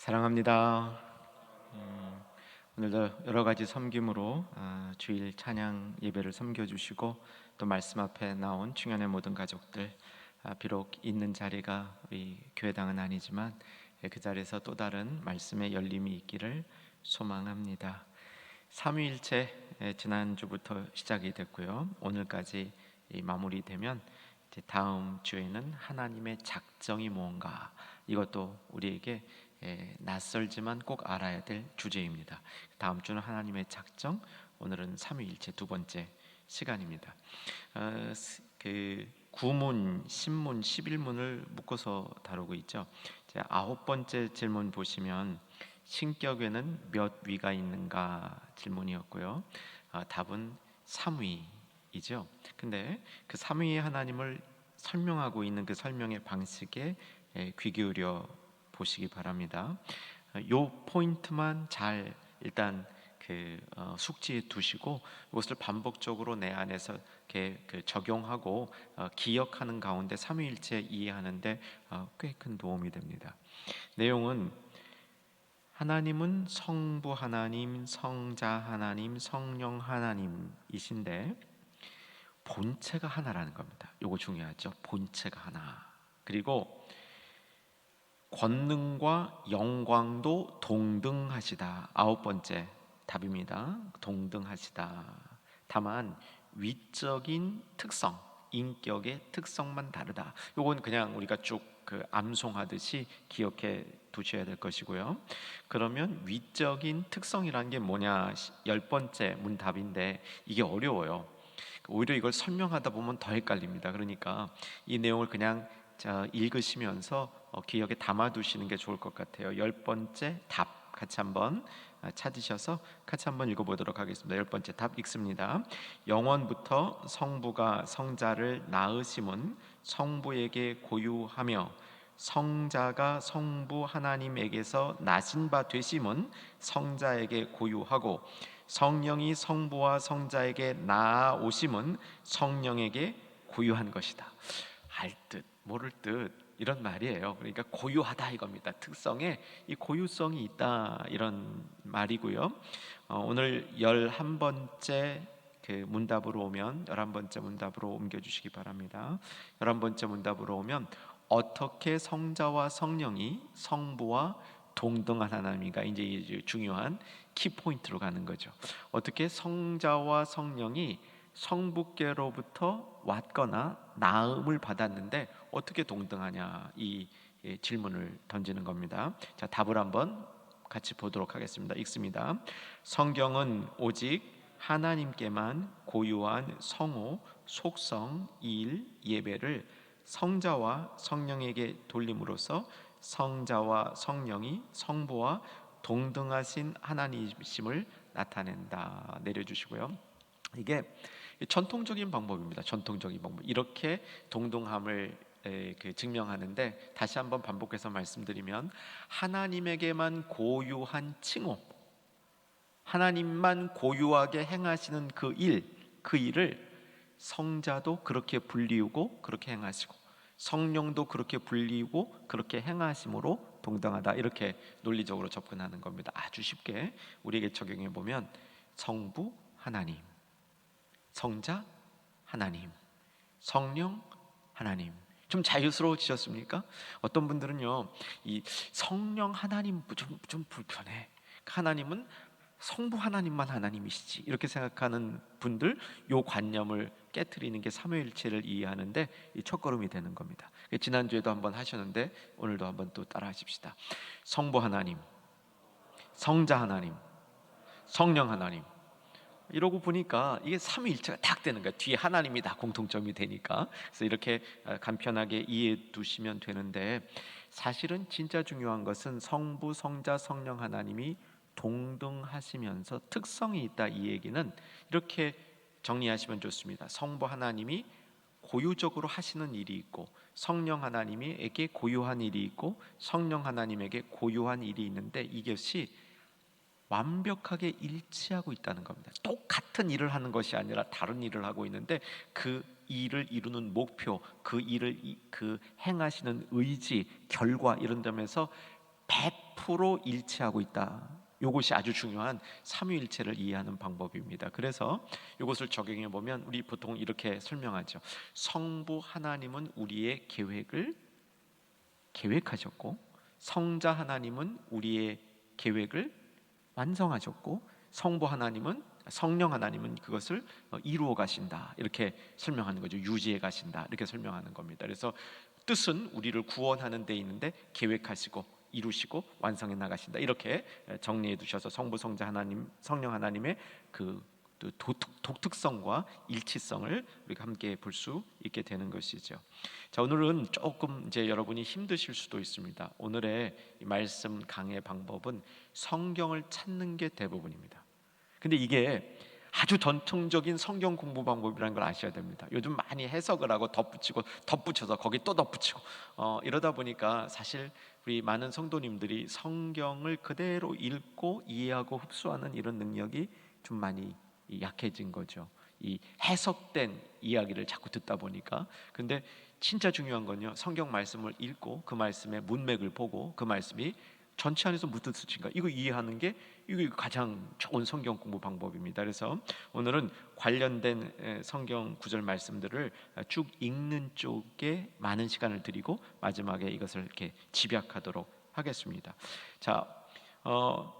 사랑합니다. 음, 오늘도 여러 가지 섬김으로 아, 주일 찬양 예배를 섬겨주시고 또 말씀 앞에 나온 충현의 모든 가족들 아, 비록 있는 자리가 우리 교회당은 아니지만 예, 그 자리에서 또 다른 말씀의 열림이 있기를 소망합니다. 삼위일체 예, 지난주부터 시작이 됐고요. 오늘까지 이 마무리되면 다음 주에는 하나님의 작정이 무언가 이것도 우리에게 예, 낯설지만 꼭 알아야 될 주제입니다. 다음 주는 하나님의 작정, 오늘은 삼위일체 두 번째 시간입니다. 어, 스- 그 구문, 신문, 십일문을 묶어서 다루고 있죠. 아홉 번째 질문 보시면 신격에는 몇 위가 있는가 질문이었고요. 아, 답은 삼위이죠. 근데 그 삼위의 하나님을 설명하고 있는 그 설명의 방식에 예, 귀 기울여 보시기 바랍니다. 어, 요 포인트만 잘 일단 그 어, 숙지해 두시고 이것을 반복적으로 내 안에서 이렇게 그 적용하고 어, 기억하는 가운데 삼위일체 이해하는데 어, 꽤큰 도움이 됩니다. 내용은 하나님은 성부 하나님, 성자 하나님, 성령 하나님이신데 본체가 하나라는 겁니다. 이거 중요하죠. 본체가 하나. 그리고 권능과 영광도 동등하시다. 아홉 번째 답입니다. 동등하시다. 다만 위적인 특성, 인격의 특성만 다르다. 요건 그냥 우리가 쭉 그 암송하듯이 기억해 두셔야 될 것이고요. 그러면 위적인 특성이라는 게 뭐냐? 열 번째 문답인데 이게 어려워요. 오히려 이걸 설명하다 보면 더 헷갈립니다. 그러니까 이 내용을 그냥 자, 읽으시면서 어, 기억에 담아두시는 게 좋을 것 같아요. 열 번째 답 같이 한번 아, 찾으셔서 같이 한번 읽어보도록 하겠습니다. 열 번째 답 읽습니다. 영원부터 성부가 성자를 낳으심은 성부에게 고유하며 성자가 성부 하나님에게서 나신 바 되심은 성자에게 고유하고 성령이 성부와 성자에게 나아오심은 성령에게 고유한 것이다. 알 듯 모를 듯 이런 말이에요. 그러니까 고유하다 이겁니다. 특성에 이 고유성이 있다 이런 말이고요. 어, 오늘 열한 번째 그 문답으로 오면 열한 번째 문답으로 옮겨주시기 바랍니다. 열한 번째 문답으로 오면 어떻게 성자와 성령이 성부와 동등한 하나님인가 이제 중요한 키 포인트로 가는 거죠. 어떻게 성자와 성령이 성부께로부터 왔거나 나음을 받았는데 어떻게 동등하냐 이 예, 질문을 던지는 겁니다. 자 답을 한번 같이 보도록 하겠습니다. 읽습니다. 성경은 오직 하나님께만 고유한 성호, 속성, 일, 예배를 성자와 성령에게 돌림으로써 성자와 성령이 성부와 동등하신 하나님이심을 나타낸다. 내려주시고요. 이게 전통적인 방법입니다. 전통적인 방법. 이렇게 동등함을 에, 그 증명하는데 다시 한번 반복해서 말씀드리면 하나님에게만 고유한 칭호, 하나님만 고유하게 행하시는 그 일, 그 일을 성자도 그렇게 불리우고 그렇게 행하시고 성령도 그렇게 불리우고 그렇게 행하심으로 동등하다 이렇게 논리적으로 접근하는 겁니다. 아주 쉽게 우리에게 적용해 보면 성부 하나님, 성자 하나님, 성령 하나님. 좀 자유스러워지셨습니까? 어떤 분들은요, 이 성령 하나님 좀, 좀 불편해. 하나님은 성부 하나님만 하나님이시지 이렇게 생각하는 분들 요 관념을 깨뜨리는 게 삼위일체를 이해하는데 이 첫걸음이 되는 겁니다. 지난 주에도 한번 하셨는데 오늘도 한번 또 따라하십시다. 성부 하나님, 성자 하나님, 성령 하나님. 이러고 보니까 이게 삼위일체가 딱 되는 거야. 뒤에 하나님이 다 공통점이 되니까. 그래서 이렇게 어, 간편하게 이해해 두시면 되는데 사실은 진짜 중요한 것은 성부, 성자, 성령 하나님이 동등하시면서 특성이 있다 이 얘기는 이렇게 정리하시면 좋습니다. 성부 하나님이 고유적으로 하시는 일이 있고 성령 하나님에게 고유한 일이 있고 성령 하나님에게 고유한 일이 있는데 이것이 완벽하게 일치하고 있다는 겁니다. 똑같은 일을 하는 것이 아니라 다른 일을 하고 있는데 그 일을 이루는 목표, 그 일을 이- 그 행하시는 의지, 결과 이런 점에서 100% 100% 일치하고 있다. 이것이 아주 중요한 삼위일체를 이해하는 방법입니다. 그래서 이것을 적용해 보면 우리 보통 이렇게 설명하죠. 성부 하나님은 우리의 계획을 계획하셨고 성자 하나님은 우리의 계획을 완성하셨고 성부 하나님은 성령 하나님은 그것을 어, 이루어 가신다. 이렇게 설명하는 거죠. 유지해 가신다. 이렇게 설명하는 겁니다. 그래서 뜻은 우리를 구원하는 데 있는데 계획하시고 이루시고 완성해 나가신다. 이렇게 정리해 두셔서 성부 성자 하나님 성령 하나님의 그 독특, 독특성과 일치성을 우리가 함께 볼 수 있게 되는 것이죠. 자 오늘은 조금 이제 여러분이 힘드실 수도 있습니다. 오늘의 이 말씀 강의 방법은 성경을 찾는 게 대부분입니다. 근데 이게 아주 전통적인 성경 공부 방법이라는 걸 아셔야 됩니다. 요즘 많이 해석을 하고 덧붙이고 덧붙여서 거기 또 덧붙이고 어, 이러다 보니까 사실 우리 많은 성도님들이 성경을 그대로 읽고 이해하고 흡수하는 이런 능력이 좀 많이 약해진 거죠. 이 해석된 이야기를 자꾸 듣다 보니까 근데 진짜 중요한 건요. 성경 말씀을 읽고 그 말씀의 문맥을 보고 그 말씀이 전체 안에서 무슨 뜻인가 이거 이해하는 게 이거 가장 좋은 성경 공부 방법입니다. 그래서 오늘은 관련된 성경 구절 말씀들을 쭉 읽는 쪽에 많은 시간을 드리고 마지막에 이것을 이렇게 집약하도록 하겠습니다. 자, 어,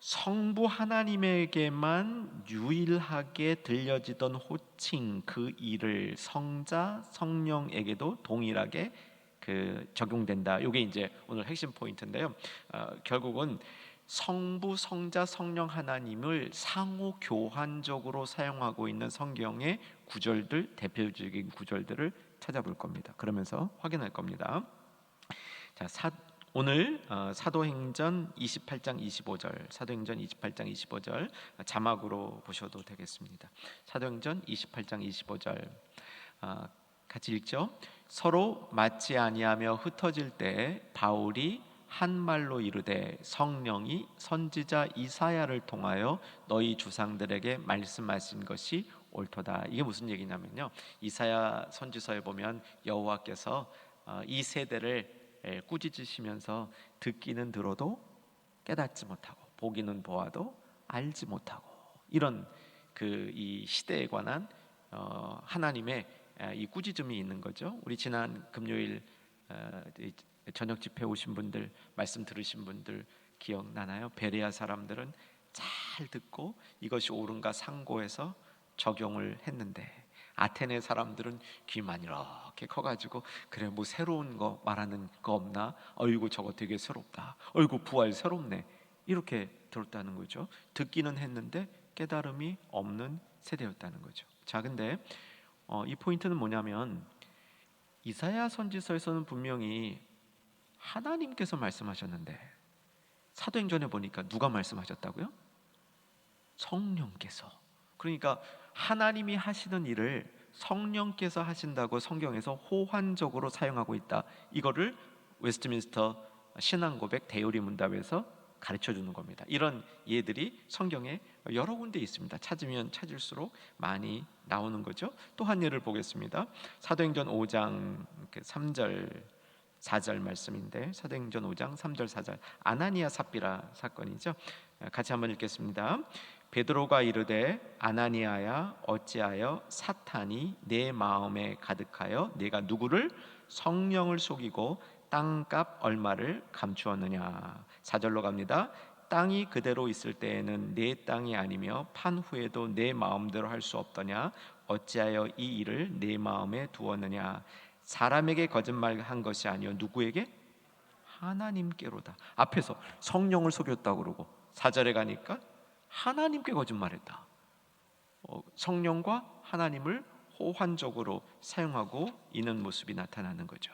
성부 하나님에게만 유일하게 들려지던 호칭 그 일을 성자 성령에게도 동일하게 그 적용된다. 이게 이제 오늘 핵심 포인트인데요. 어, 결국은 성부, 성자, 성령 하나님을 상호 교환적으로 사용하고 있는 성경의 구절들 대표적인 구절들을 찾아볼 겁니다. 그러면서 확인할 겁니다. 자, 사, 오늘 어, 사도행전 28장 25절, 사도행전 28장 25절 자막으로 보셔도 되겠습니다. 사도행전 28장 25절 어, 같이 읽죠. 서로 맞지 아니하며 흩어질 때 바울이 한 말로 이르되 성령이 선지자 이사야를 통하여 너희 주상들에게 말씀하신 것이 옳도다. 이게 무슨 얘기냐면요. 이사야 선지서에 보면 여호와께서 어, 이 세대를 꾸짖으시면서 듣기는 들어도 깨닫지 못하고 보기는 보아도 알지 못하고 이런 그 이 시대에 관한 어, 하나님의 이 꾸짖음이 있는 거죠. 우리 지난 금요일 어, 저녁 집회 오신 분들 말씀 들으신 분들 기억나나요? 베레아 사람들은 잘 듣고 이것이 옳은가 상고해서 적용을 했는데 아테네 사람들은 귀만 이렇게 커가지고 그래 뭐 새로운 거 말하는 거 없나? 어이구 저거 되게 새롭다. 어이구 부활 새롭네. 이렇게 들었다는 거죠. 듣기는 했는데 깨달음이 없는 세대였다는 거죠. 자, 근데 어, 이 포인트는 뭐냐면 이사야 선지서에서는 분명히 하나님께서 말씀하셨는데 사도행전에 보니까 누가 말씀하셨다고요? 성령께서. 그러니까 하나님이 하시는 일을 성령께서 하신다고 성경에서 호환적으로 사용하고 있다. 이거를 웨스트민스터 신앙고백 대요리 문답에서 가르쳐 주는 겁니다. 이런 예들이 성경에 여러 군데 있습니다. 찾으면 찾을수록 많이 나오는 거죠. 또 한 예를 보겠습니다. 사도행전 5장 3절 4절 말씀인데 사도행전 5장 3절 4절 아나니아 삽비라 사건이죠. 같이 한번 읽겠습니다. 베드로가 이르되 아나니아야 어찌하여 사탄이 내 마음에 가득하여 내가 누구를 성령을 속이고 땅값 얼마를 감추었느냐? 사절로 갑니다. 땅이 그대로 있을 때에는 내 땅이 아니며 판 후에도 내 마음대로 할 수 없더냐? 어찌하여 이 일을 내 마음에 두었느냐? 사람에게 거짓말한 것이 아니요 누구에게? 하나님께로다. 앞에서 성령을 속였다 그러고 사절에 가니까 하나님께 거짓말했다. 어, 성령과 하나님을 호환적으로 사용하고 있는 모습이 나타나는 거죠.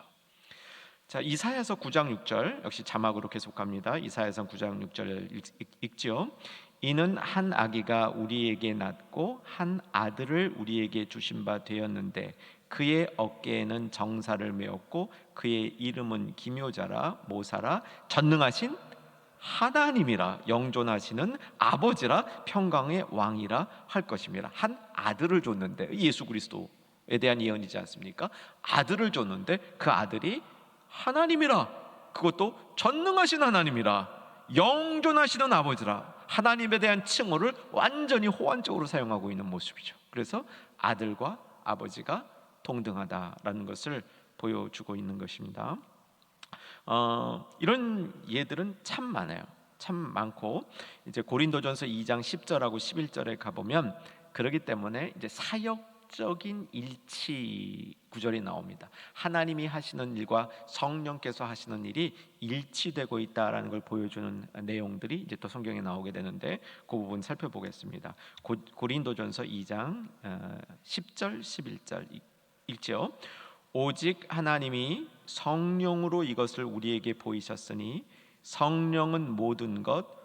자, 이사야서 9장 6절 역시 자막으로 계속 갑니다. 이사야서 9장 6절 읽지요. 이는 한 아기가 우리에게 낳고 한 아들을 우리에게 주신 바 되었는데 그의 어깨에는 정사를 메었고 그의 이름은 기묘자라 모사라 전능하신 하나님이라 영존하시는 아버지라 평강의 왕이라 할 것입니다. 한 아들을 줬는데 예수 그리스도에 대한 예언이지 않습니까? 아들을 줬는데 그 아들이 하나님이라 그것도 전능하신 하나님이라 영존하시는 아버지라 하나님에 대한 칭호를 완전히 호환적으로 사용하고 있는 모습이죠. 그래서 아들과 아버지가 동등하다라는 것을 보여주고 있는 것입니다. 어, 이런 예들은 참 많아요. 참 많고 이제 고린도전서 2장 10절하고 11절에 가 보면 그러기 때문에 이제 사역적인 일치 구절이 나옵니다. 하나님이 하시는 일과 성령께서 하시는 일이 일치되고 있다라는 걸 보여주는 내용들이 이제 또 성경에 나오게 되는데 그 부분 살펴보겠습니다. 고, 고린도전서 2장 어, 10절 11절 읽- 읽죠. 오직 하나님이 성령으로 이것을 우리에게 보이셨으니 성령은 모든 것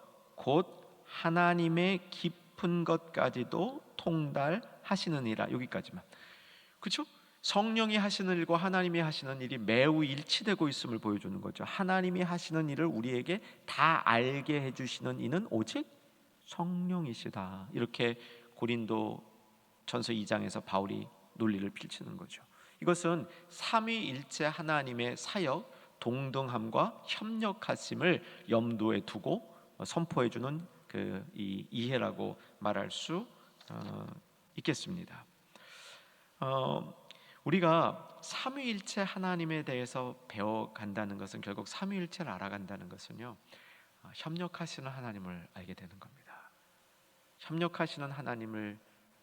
곧 하나님의 깊은 것까지도 통달하시느니라 여기까지만 그렇죠? 성령이 하시는 일과 하나님이 하시는 일이 매우 일치되고 있음을 보여주는 거죠. 하나님이 하시는 일을 우리에게 다 알게 해주시는 이는 오직 성령이시다. 이렇게 고린도 전서 2장에서 바울이 논리를 펼치는 거죠. 이것은 삼위일체 하나님의 사역 동등함과 협력하심을 염두에 두고 선포해 주는 그이 이해라고 말할 수 어, 있겠습니다. 어, 우리가 삼위일체 하나님에 대해서 배워 간다는 것은 결국 삼위일체를 알아간다는 것은요. 어, 협력하시는 하나님을 알게 되는 겁니다. 협력하시는 하나님을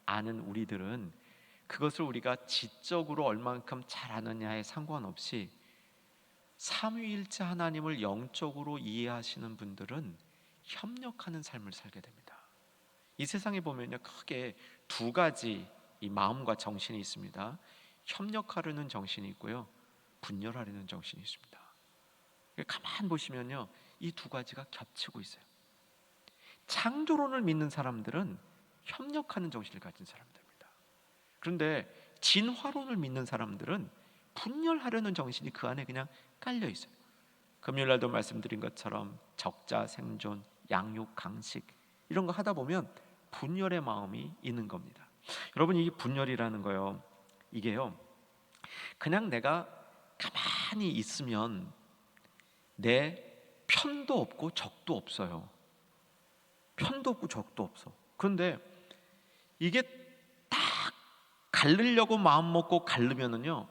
아는 우리들은 그것을 우리가 지적으로 얼만큼 잘 아느냐에 상관없이 삼위일체 하나님을 영적으로 이해하시는 분들은 협력하는 삶을 살게 됩니다. 이 세상에 보면요 크게 두 가지 이 마음과 정신이 있습니다. 협력하려는 정신이 있고요, 분열하려는 정신이 있습니다. 가만 보시면요 이 두 가지가 겹치고 있어요. 창조론을 믿는 사람들은 협력하는 정신을 가진 사람들입니다. 그런데 진화론을 믿는 사람들은 분열하려는 정신이 그 안에 그냥 깔려 있어요. 금요일 날도 말씀드린 것처럼 적자 생존, 양육 강식 이런 거 하다 보면 분열의 마음이 있는 겁니다. 여러분 이 분열이라는 거요. 이게요. 그냥 내가 가만히 있으면 내 편도 없고 적도 없어요. 편도 없고 적도 없어. 그런데 이게 딱 갈르려고 마음 먹고 갈르면은요.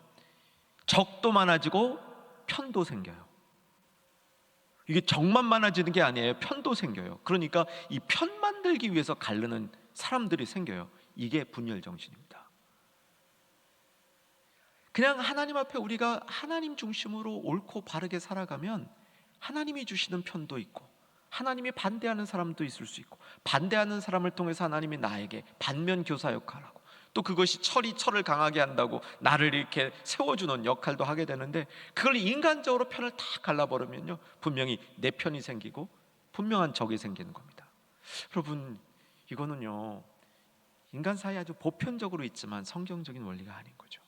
적도 많아지고 편도 생겨요. 이게 적만 많아지는 게 아니에요. 편도 생겨요. 그러니까 이 편 만들기 위해서 갈르는 사람들이 생겨요. 이게 분열 정신입니다. 그냥 하나님 앞에 우리가 하나님 중심으로 옳고 바르게 살아가면 하나님이 주시는 편도 있고 하나님이 반대하는 사람도 있을 수 있고 반대하는 사람을 통해서 하나님이 나에게 반면 교사 역할하고 또 그것이 철이 철을 강하게 한다고 나를 이렇게 세워주는 역할도 하게 되는데 그걸 인간적으로 편을 다 갈라버리면요 분명히 내 편이 생기고 분명한 적이 생기는 겁니다. 여러분 이거는요 인간 사이 아주 보편적으로 있지만 성경적인 원리가 아닌 거죠.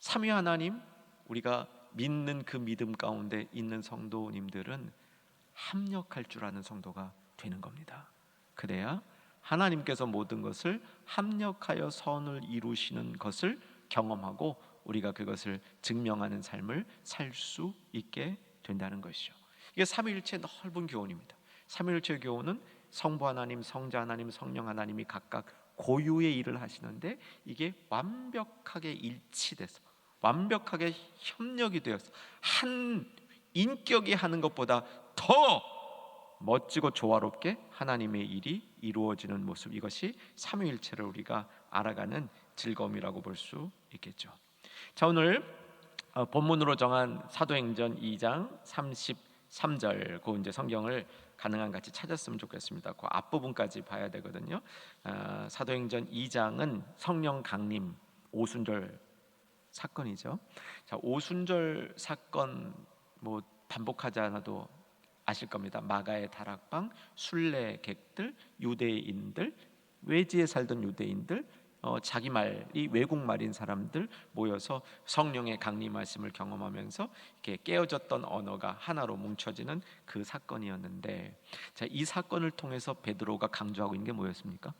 삼위 하나님 우리가 믿는 그 믿음 가운데 있는 성도님들은 합력할 줄 아는 성도가 되는 겁니다. 그래야 하나님께서 모든 것을 합력하여 선을 이루시는 것을 경험하고 우리가 그것을 증명하는 삶을 살 수 있게 된다는 것이죠. 이게 삼위일체 넓은 교훈입니다. 삼위일체 교훈은 성부 하나님, 성자 하나님, 성령 하나님이 각각 고유의 일을 하시는데 이게 완벽하게 일치돼서 완벽하게 협력이 되어서 한 인격이 하는 것보다 더 멋지고 조화롭게 하나님의 일이 이루어지는 모습 이것이 삼위일체를 우리가 알아가는 즐거움이라고 볼 수 있겠죠. 자 오늘 어, 본문으로 정한 사도행전 2장 33절 그 이제 성경을 가능한 같이 찾았으면 좋겠습니다. 그 앞부분까지 봐야 되거든요. 아, 사도행전 2장은 성령 강림 오순절 사건이죠. 자 오순절 사건 뭐 반복하지 않아도 아실 겁니다. 마가의 다락방, 순례객들, 유대인들, 외지에 살던 유대인들, 어, 자기 말이 외국 말인 사람들 모여서 성령의 강림하심을 경험하면서 이렇게 깨어졌던 언어가 하나로 뭉쳐지는 그 사건이었는데, 자, 이 사건을 통해서 베드로가 강조하고 있는 게 뭐였습니까?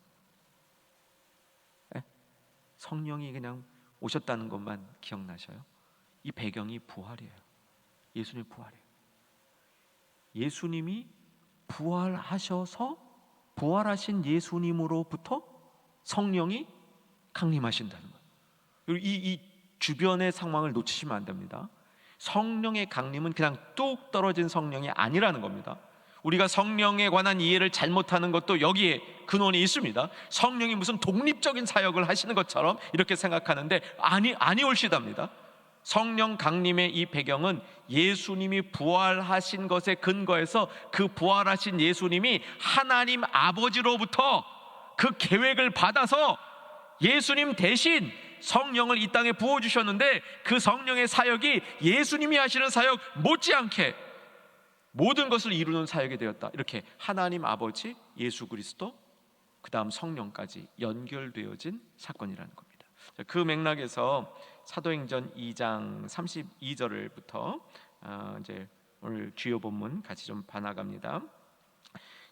에? 성령이 그냥 오셨다는 것만 기억나셔요? 이 배경이 부활이에요. 예수님 부활이에요. 예수님이 부활하셔서 부활하신 예수님으로부터 성령이 강림하신다는 거예요. 그리고 이, 이 주변의 상황을 놓치시면 안 됩니다. 성령의 강림은 그냥 뚝 떨어진 성령이 아니라는 겁니다. 우리가 성령에 관한 이해를 잘못하는 것도 여기에 근원이 있습니다. 성령이 무슨 독립적인 사역을 하시는 것처럼 이렇게 생각하는데 아니 아니 올시답니다. 성령 강림의 이 배경은 예수님이 부활하신 것에 근거해서 그 부활하신 예수님이 하나님 아버지로부터 그 계획을 받아서 예수님 대신 성령을 이 땅에 부어 주셨는데 그 성령의 사역이 예수님이 하시는 사역 못지않게 모든 것을 이루는 사역이 되었다. 이렇게 하나님 아버지 예수 그리스도 그 다음 성령까지 연결되어진 사건이라는 겁니다. 자, 그 맥락에서 사도행전 2장 32절을부터 어, 이제 오늘 주요 본문 같이 좀 봐나갑니다.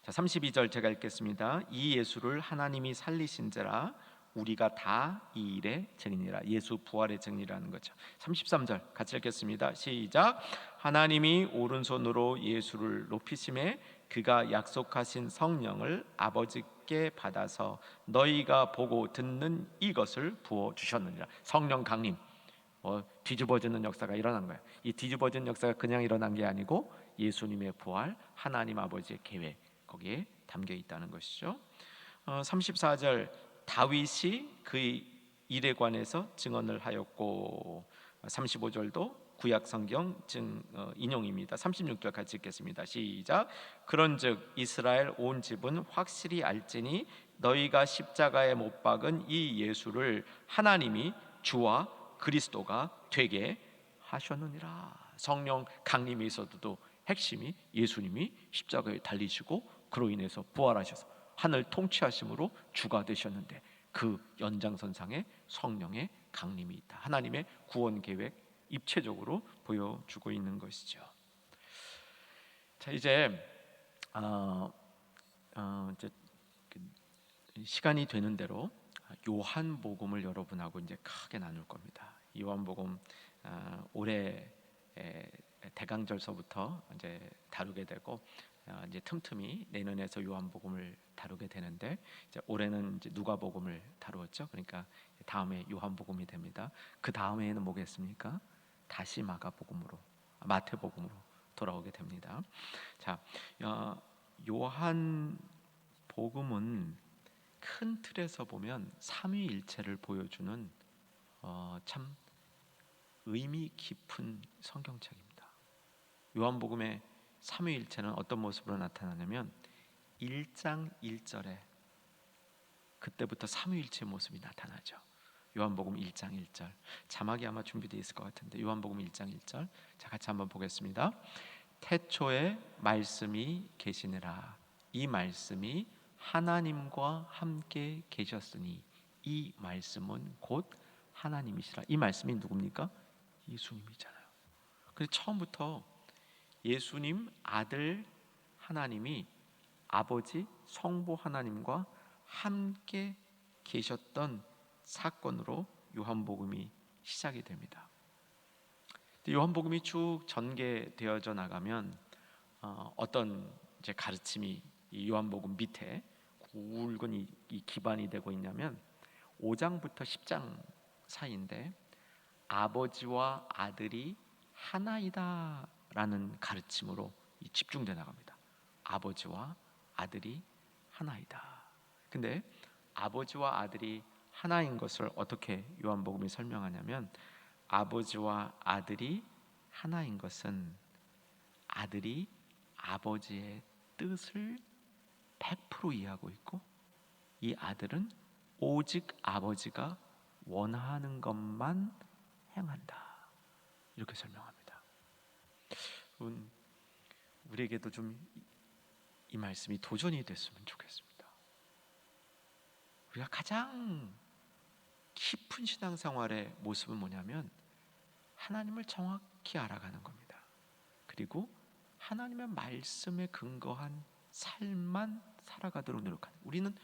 자, 32절 제가 읽겠습니다. 이 예수를 하나님이 살리신지라 우리가 다 이 일의 증인이라. 예수 부활의 증인이라는 거죠. 33절 같이 읽겠습니다. 시작. 하나님이 오른손으로 예수를 높이심에 그가 약속하신 성령을 아버지께 받아서 너희가 보고 듣는 이것을 부어 주셨느니라. 성령 강림. 어, 뒤집어지는 역사가 일어난 거예요. 이 뒤집어진 역사가 그냥 일어난 게 아니고 예수님의 부활, 하나님 아버지의 계획 거기에 담겨 있다는 것이죠. 어, 34절 다윗이 그의 일에 관해서 증언을 하였고 35절도 구약 성경 증 어, 인용입니다. 36절 같이 읽겠습니다. 시작. 그런즉 이스라엘 온 집은 확실히 알지니 너희가 십자가에 못 박은 이 예수를 하나님이 주와 그리스도가 되게 하셨느니라. 성령 강림에 있어도 핵심이 예수님이 십자가에 달리시고 그로 인해서 부활하셔서 하늘 통치하심으로 주가 되셨는데 그 연장선상에 성령의 강림이 있다. 하나님의 구원 계획 입체적으로 보여주고 있는 것이죠. 자 이제 어, 어, 이제 그 시간이 되는 대로 요한복음을 여러분하고 이제 크게 나눌 겁니다. 요한복음 어, 올해 에, 대강절서부터 이제 다루게 되고 어, 이제 틈틈이 내년에서 요한복음을 다루게 되는데 이제 올해는 이제 누가복음을 다루었죠. 그러니까 다음에 요한복음이 됩니다. 그 다음에는 뭐겠습니까? 다시 마가복음으로 마태복음으로 돌아오게 됩니다. 자, 어, 요한 복음은 큰 틀에서 보면 삼위일체를 보여주는 어, 참 의미 깊은 성경책입니다. 요한복음의 삼위일체는 어떤 모습으로 나타나냐면 1장 1절에 그때부터 삼위일체 모습이 나타나죠. 요한복음 1장 1절 자막이 아마 준비되어 있을 것 같은데 요한복음 1장 1절 자 같이 한번 보겠습니다. 태초에 말씀이 계시느라 이 말씀이 하나님과 함께 계셨으니 이 말씀은 곧 하나님이시라. 이 말씀이 누굽니까? 예수님이잖아요. 그래서 처음부터 예수님 아들 하나님이 아버지 성부 하나님과 함께 계셨던 사건으로 요한복음이 시작이 됩니다. 요한복음이 쭉 전개되어져 나가면 어, 떤 이제 가르침이 이 요한복음 밑에 굵은 이, 이 기반이 되고 있냐면 5장부터 10장 사이인데 아버지와 아들이 하나이다라는 가르침으로 집중돼 나갑니다. 아버지와 아들이 하나이다. 근데 아버지와 아들이 하나인 것을 어떻게 요한복음이 설명하냐면 아버지와 아들이 하나인 것은 아들이 아버지의 뜻을 100% 이해하고 있고 이 아들은 오직 아버지가 원하는 것만 행한다. 이렇게 설명합니다. 우리에게도 좀 이 말씀이 도전이 됐으면 좋겠습니다. 우리가 가장 깊은 신앙생활의 모습은 뭐냐면 하나님을 정확히 알아가는 겁니다. 그리고 하나님의 말씀에 근거한 삶만 살아가도록 노력하는. 우리는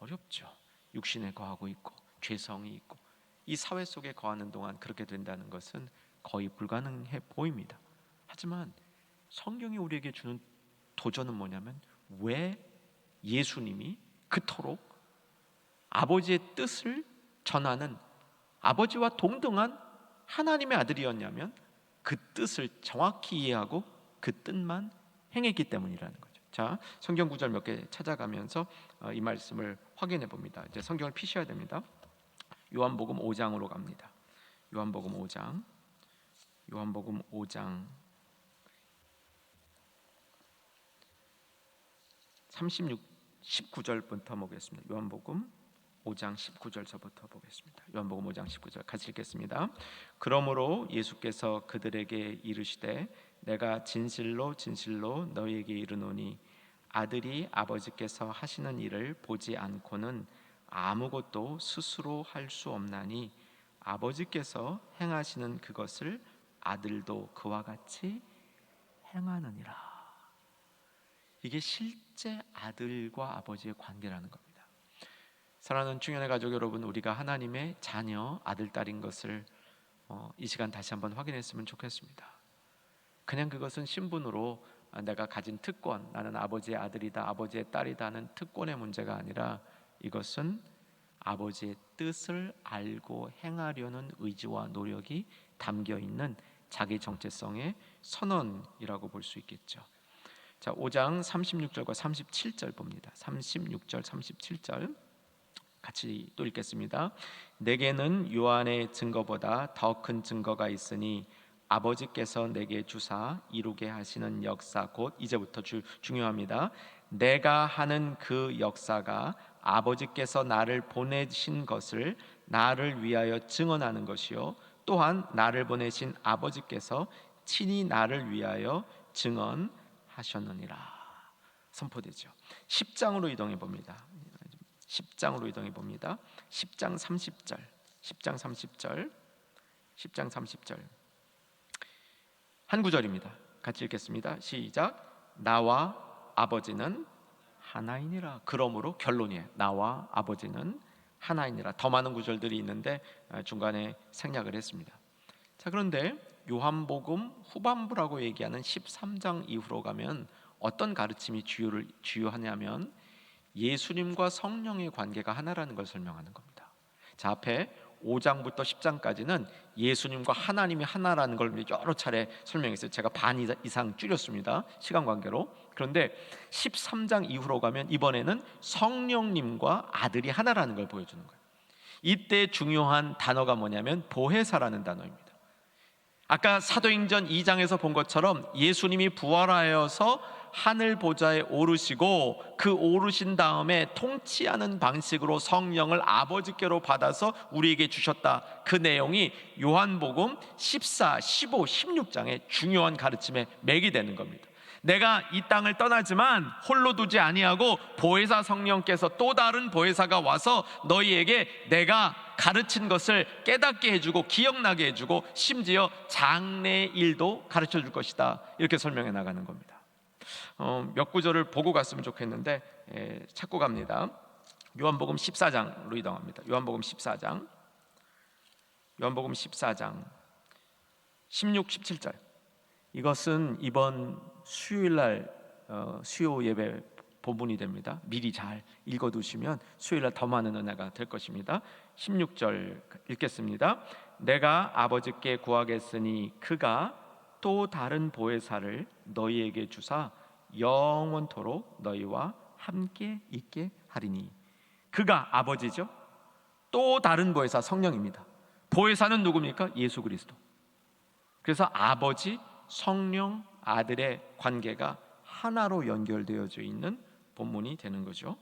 어렵죠. 육신에 거하고 있고 죄성이 있고 이 사회 속에 거하는 동안 그렇게 된다는 것은 거의 불가능해 보입니다. 하지만 성경이 우리에게 주는 도전은 뭐냐면 왜 예수님이 그토록 아버지의 뜻을 전하는 아버지와 동등한 하나님의 아들이었냐면 그 뜻을 정확히 이해하고 그 뜻만 행했기 때문이라는 거죠. 자, 성경 구절 몇 개 찾아가면서 어, 이 말씀을 확인해 봅니다. 이제 성경을 피셔야 됩니다. 요한복음 5장으로 갑니다. 요한복음 5장. 요한복음 5장 36 19절부터 보겠습니다. 요한복음 5장 19절서부터 보겠습니다. 요한복음 5장 19절 같이 읽겠습니다. 그러므로 예수께서 그들에게 이르시되 내가 진실로 진실로 너희에게 이르노니 아들이 아버지께서 하시는 일을 보지 않고는 아무것도 스스로 할 수 없나니 아버지께서 행하시는 그것을 아들도 그와 같이 행하느니라. 이게 실제 아들과 아버지의 관계라는 겁니다. 사랑하는 중년의 가족 여러분, 우리가 하나님의 자녀, 아들, 딸인 것을 어, 이 시간 다시 한번 확인했으면 좋겠습니다. 그냥 그것은 신분으로 아, 내가 가진 특권, 나는 아버지의 아들이다, 아버지의 딸이다는 특권의 문제가 아니라 이것은 아버지의 뜻을 알고 행하려는 의지와 노력이 담겨 있는 자기 정체성의 선언이라고 볼 수 있겠죠. 자, 5장 36절과 37절 봅니다. 36절, 37절 같이 또 읽겠습니다. 내게는 요한의 증거보다 더 큰 증거가 있으니 아버지께서 내게 주사 이루게 하시는 역사 곧 이제부터 주, 중요합니다. 내가 하는 그 역사가 아버지께서 나를 보내신 것을 나를 위하여 증언하는 것이요 또한 나를 보내신 아버지께서 친히 나를 위하여 증언하셨느니라 선포되죠. 10장으로 이동해 봅니다. 10장으로 이동해 봅니다. 10장 30절. 10장 30절. 10장 30절. 한 구절입니다. 같이 읽겠습니다. 시작. 나와 아버지는 하나이니라. 그러므로 결론이에요. 나와 아버지는 하나이니라. 더 많은 구절들이 있는데 아, 중간에 생략을 했습니다. 자, 그런데 요한복음 후반부라고 얘기하는 13장 이후로 가면 어떤 가르침이 주요를 주요하냐면 예수님과 성령의 관계가 하나라는 걸 설명하는 겁니다. 자, 앞에 5장부터 10장까지는 예수님과 하나님이 하나라는 걸 여러 차례 설명했어요. 제가 반 이상 줄였습니다. 시간 관계로. 그런데 13장 이후로 가면 이번에는 성령님과 아들이 하나라는 걸 보여주는 거예요. 이때 중요한 단어가 뭐냐면 보혜사라는 단어입니다. 아까 사도행전 2장에서 본 것처럼 예수님이 부활하여서 하늘 보좌에 오르시고 그 오르신 다음에 통치하는 방식으로 성령을 아버지께로 받아서 우리에게 주셨다. 그 내용이 요한복음 14, 15, 16장의 중요한 가르침에 맥이 되는 겁니다. 내가 이 땅을 떠나지만 홀로 두지 아니하고 보혜사 성령께서 또 다른 보혜사가 와서 너희에게 내가 가르친 것을 깨닫게 해주고 기억나게 해주고 심지어 장래 일도 가르쳐 줄 것이다 이렇게 설명해 나가는 겁니다. 어, 몇 구절을 보고 갔으면 좋겠는데 예, 찾고 갑니다. 요한복음 14장으로 이동합니다. 요한복음 14장, 요한복음 14장 16, 17절. 이것은 이번 수요일 날 어, 수요 예배 본문이 됩니다. 미리 잘 읽어 두시면 수요일 날 더 많은 은혜가 될 것입니다. 16절 읽겠습니다. 내가 아버지께 구하겠으니 그가 또 다른 보혜사를 너희에게 주사 영원토록 너희와 함께 있게 하리니 그가 아버지죠. 또 다른 보혜사 성령입니다. 보혜사는 누굽니까? 예수 그리스도. 그래서 아버지, 성령, 아들의 관계가 하나로 연결되어져 있는 본문이 되는 거죠.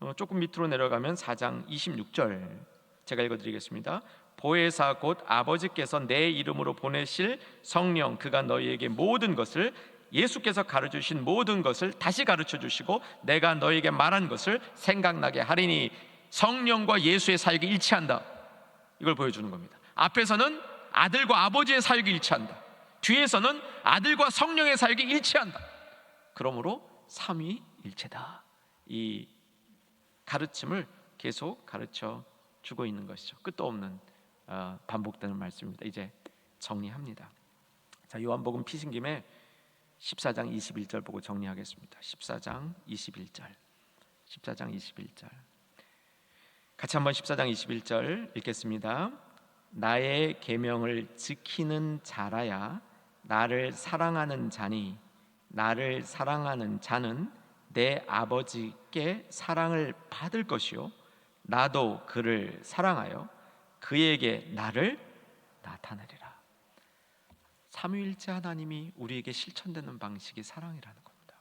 어, 조금 밑으로 내려가면 4장 26절 제가 읽어드리겠습니다. 보혜사 곧 아버지께서 내 이름으로 보내실 성령 그가 너희에게 모든 것을 예수께서 가르쳐 주신 모든 것을 다시 가르쳐 주시고 내가 너에게 말한 것을 생각나게 하리니 성령과 예수의 사역이 일치한다. 이걸 보여주는 겁니다. 앞에서는 아들과 아버지의 사역이 일치한다. 뒤에서는 아들과 성령의 사역이 일치한다. 그러므로 삼위 일체다. 이 가르침을 계속 가르쳐 주고 있는 것이죠. 끝도 없는 어, 반복되는 말씀입니다. 이제 정리합니다. 자 요한복음 피신 김에 14장 21절 보고 정리하겠습니다. 14장 21절. 14장 21절. 같이 한번 14장 21절 읽겠습니다. 나의 계명을 지키는 자라야 나를 사랑하는 자니 나를 사랑하는 자는 내 아버지께 사랑을 받을 것이요 나도 그를 사랑하여 그에게 나를 나타내리라. 삼위일체 하나님이 우리에게 실천되는 방식이 사랑이라는 겁니다.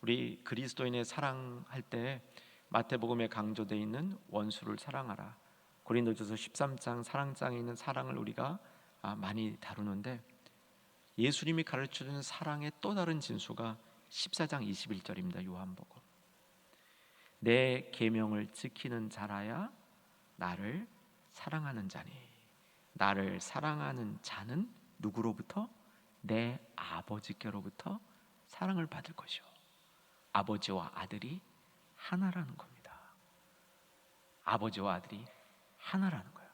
우리 그리스도인의 사랑할 때 마태복음에 강조되어 있는 원수를 사랑하라. 고린도전서 13장 사랑장에 있는 사랑을 우리가 아, 많이 다루는데 예수님이 가르쳐 주는 사랑의 또 다른 진수가 14장 21절입니다. 요한복음. 내 계명을 지키는 자라야 나를 사랑하는 자니 나를 사랑하는 자는 누구로부터 내 아버지께로부터 사랑을 받을 것이요 아버지와 아들이 하나라는 겁니다. 아버지와 아들이 하나라는 거예요.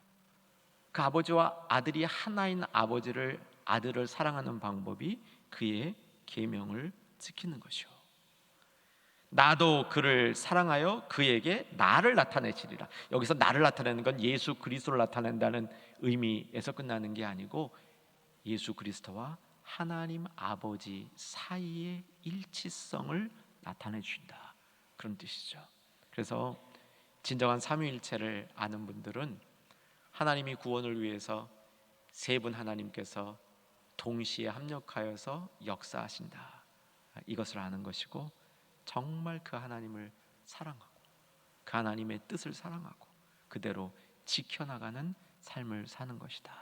그 아버지와 아들이 하나인 아버지를 아들을 사랑하는 방법이 그의 계명을 지키는 것이요. 나도 그를 사랑하여 그에게 나를 나타내시리라. 여기서 나를 나타내는 건 예수 그리스도를 나타낸다는 의미에서 끝나는 게 아니고 예수 그리스도와 하나님 아버지 사이의 일치성을 나타내 주신다. 그런 뜻이죠. 그래서 진정한 삼위일체를 아는 분들은 하나님이 구원을 위해서 세 분 하나님께서 동시에 합력하여서 역사하신다. 이것을 아는 것이고 정말 그 하나님을 사랑하고 그 하나님의 뜻을 사랑하고 그대로 지켜나가는 삶을 사는 것이다.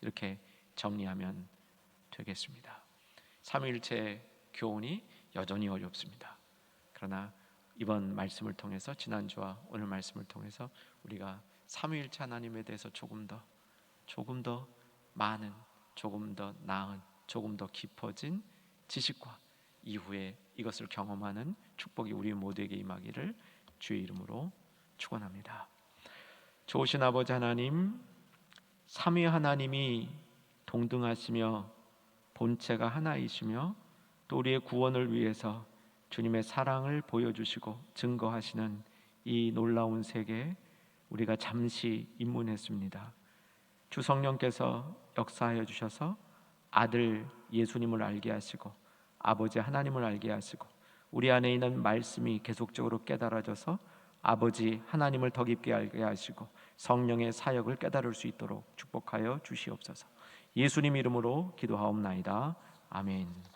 이렇게 정리하면 되겠습니다. 삼위일체 교훈이 여전히 어렵습니다. 그러나 이번 말씀을 통해서 지난주와 오늘 말씀을 통해서 우리가 삼위일체 하나님에 대해서 조금 더 조금 더 많은 조금 더 나은 조금 더 깊어진 지식과 이후에 이것을 경험하는 축복이 우리 모두에게 임하기를 주의 이름으로 축원합니다. 좋으신 아버지 하나님 삼위 하나님이 동등하시며 본체가 하나이시며 또 우리의 구원을 위해서 주님의 사랑을 보여주시고 증거하시는 이 놀라운 세계 우리가 잠시 입문했습니다. 주 성령께서 역사하여 주셔서 아들 예수님을 알게 하시고 아버지 하나님을 알게 하시고 우리 안에 있는 말씀이 계속적으로 깨달아져서 아버지 하나님을 더 깊게 알게 하시고 성령의 사역을 깨달을 수 있도록 축복하여 주시옵소서. 예수님 이름으로 기도하옵나이다. 아멘.